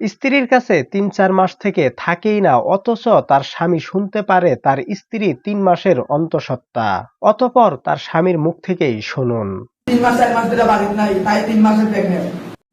স্ত্রীর কাছে তিন চার মাস থেকে থাকেই না অথচ তার স্বামী শুনতে পারে তার স্ত্রী তিন মাসের অন্তঃসত্ত্বা অতপর তার স্বামীর মুখ থেকেই শুনুন।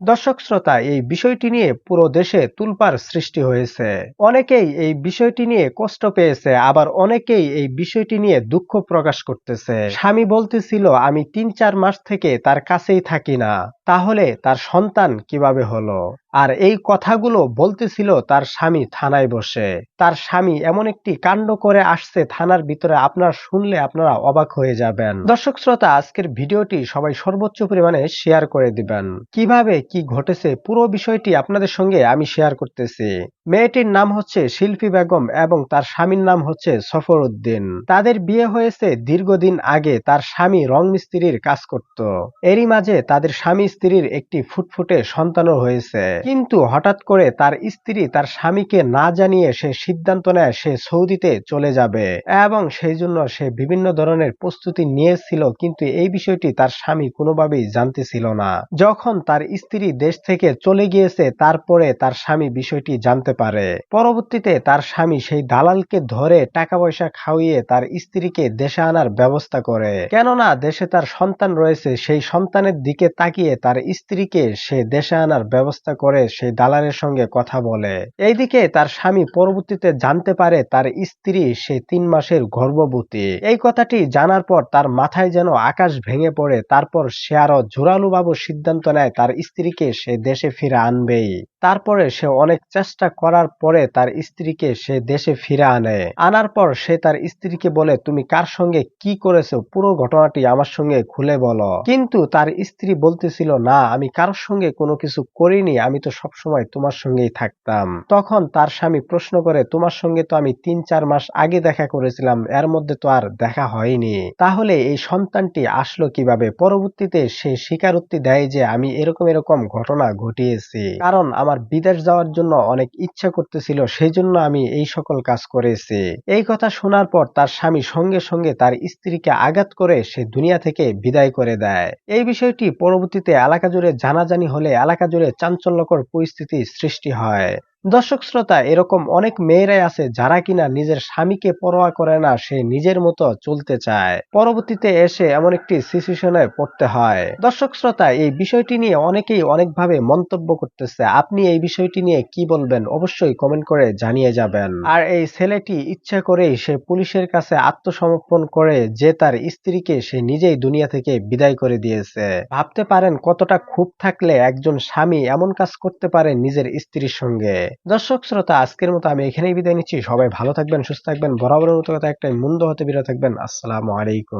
দর্শক শ্রোতা এই বিষয়টি নিয়ে পুরো দেশে তুলপার সৃষ্টি হয়েছে। অনেকেই এই বিষয়টি নিয়ে কষ্ট পেয়েছে আবার অনেকেই এই বিষয়টি নিয়ে দুঃখ প্রকাশ করতেছে। স্বামী বলতেছিল আমি তিন চার মাস থেকে তার কাছেই থাকি না তাহলে তার সন্তান কীভাবে হলো? আর এই কথাগুলো বলতেছিল তার স্বামী থানায় বসে। তার স্বামী এমন একটি কাণ্ড করে আসছে থানার ভিতরে, আপনার শুনলে আপনারা অবাক হয়ে যাবেন। দর্শক শ্রোতা, আজকের ভিডিওটি সবাই সর্বোচ্চ পরিমাণে শেয়ার করে দিবেন। কীভাবে কি ঘটেছে পুরো বিষয়টি আপনাদের সঙ্গে আমি শেয়ার করতেছি। মেয়েটির নাম হচ্ছে শিল্পী বেগম এবং তার স্বামীর নাম হচ্ছে সফর উদ্দিন। তাদের বিয়ে হয়েছে দীর্ঘদিন আগে তার স্বামী রং মিস্ত্রির কাজ করত। এরই মাঝে তাদের স্বামী স্ত্রীর একটি ফুটফুটে সন্তানও হয়েছে। কিন্তু হঠাৎ করে তার স্ত্রী তার স্বামীকে না জানিয়ে সে সিদ্ধান্ত নেয় সে সৌদিতে চলে যাবে। এবং সেই জন্য সে বিভিন্ন ধরনের প্রস্তুতি নিয়েছিল, কিন্তু এই বিষয়টি তার স্বামী কোনোভাবেই জানতেছিল না। যখন তার স্ত্রী দেশ থেকে চলে গিয়েছে, তারপরে তার স্বামী বিষয়টি জানতে পারে। পরবর্তীতে তার স্বামী সেই দালালকে ধরে টাকা পয়সা খাওয়িয়ে তার স্ত্রীকে দেশে আনার ব্যবস্থা করে। কেননা দেশে তার সন্তান রয়েছে, সেই সন্তানের দিকে তাকিয়ে তার স্ত্রীকে সে দেশে আনার ব্যবস্থা করে সেই দালালের সঙ্গে কথা বলে। এইদিকে তার স্বামী পরবর্তীতে জানতে পারে তার স্ত্রী সে তিন মাসের গর্ভবতী। এই কথাটি জানার পর তার মাথায় যেন আকাশ ভেঙে পড়ে, তারপর সে আরও জোরালোভাবে সিদ্ধান্ত নেয় তার স্ত্রীকে সে দেশে ফিরে আনবেই। তারপরে সে অনেক চেষ্টা করার পরে তার স্ত্রীকে সে দেশে ফিরে আনে। আনার পর সে তার স্ত্রীকে বলে, তুমি কার সঙ্গে কি করেছ? পুরো ঘটনাটি আমার সঙ্গে খুলে বলো। কিন্তু তার স্ত্রী বলতেছিল, না, আমি কারোর সঙ্গে কোনো কিছু করিনি। আমি তো সবসময় তোমার সঙ্গেই থাকতাম। তখন তার স্বামী প্রশ্ন করে, তোমার সঙ্গে তো আমি তিন চার মাস আগে দেখা করেছিলাম, এর মধ্যে তো আর দেখা হয়নি। তাহলে এই সন্তানটি আসলো কীভাবে? পরবর্তীতে সে স্বীকারোক্তি দেয় যে, আমি এরকম এরকম ঘটনা ঘটিয়েছি। কারণ আমার বিদেশ যাওয়ার জন্য অনেক ইচ্ছা করতেছিল সেই জন্য আমি এই সকল কাজ করেছি। এই কথা শোনার পর তার স্বামী সঙ্গে সঙ্গে তার স্ত্রীকে আঘাত করে সে দুনিয়া থেকে বিদায় করে দেয়। এই বিষয়টি পরবর্তীতে এলাকা জুড়ে জানাজানি হলে এলাকা জুড়ে চাঞ্চল্যকর পরিস্থিতি সৃষ্টি হয়। দর্শক শ্রোতা, এরকম অনেক মেয়েরাই আছে যারা কিনা নিজের স্বামীকে পরোয়া করে না, সে নিজের মতো চলতে চায়। পরবর্তীতে এসে এমন একটি সিচুয়েশনে পড়তে হয়। দর্শক শ্রোতা, এই বিষয়টি নিয়ে অনেকেই অনেকভাবে মন্তব্য করতেছে। আপনি এই বিষয়টি নিয়ে কি বলবেন? অবশ্যই কমেন্ট করে জানিয়ে যাবেন। আর এই ছেলেটি ইচ্ছা করেই সে পুলিশের কাছে আত্মসমর্পণ করে যে তার স্ত্রীকে সে নিজেই দুনিয়া থেকে বিদায় করে দিয়েছে। ভাবতে পারেন কতটা ক্ষোভ থাকলে একজন স্বামী এমন কাজ করতে পারে নিজের স্ত্রীর সঙ্গে। দর্শক, শ্রোতা, আজকের মতো আমি এখানেই বিদায় নিচ্ছি। সবাই ভালো থাকবেন, সুস্থ থাকবেন, বরাবরের মতো কথা একটাই মন্দ হতে বিরত থাকবেন। আসসালামু আলাইকুম।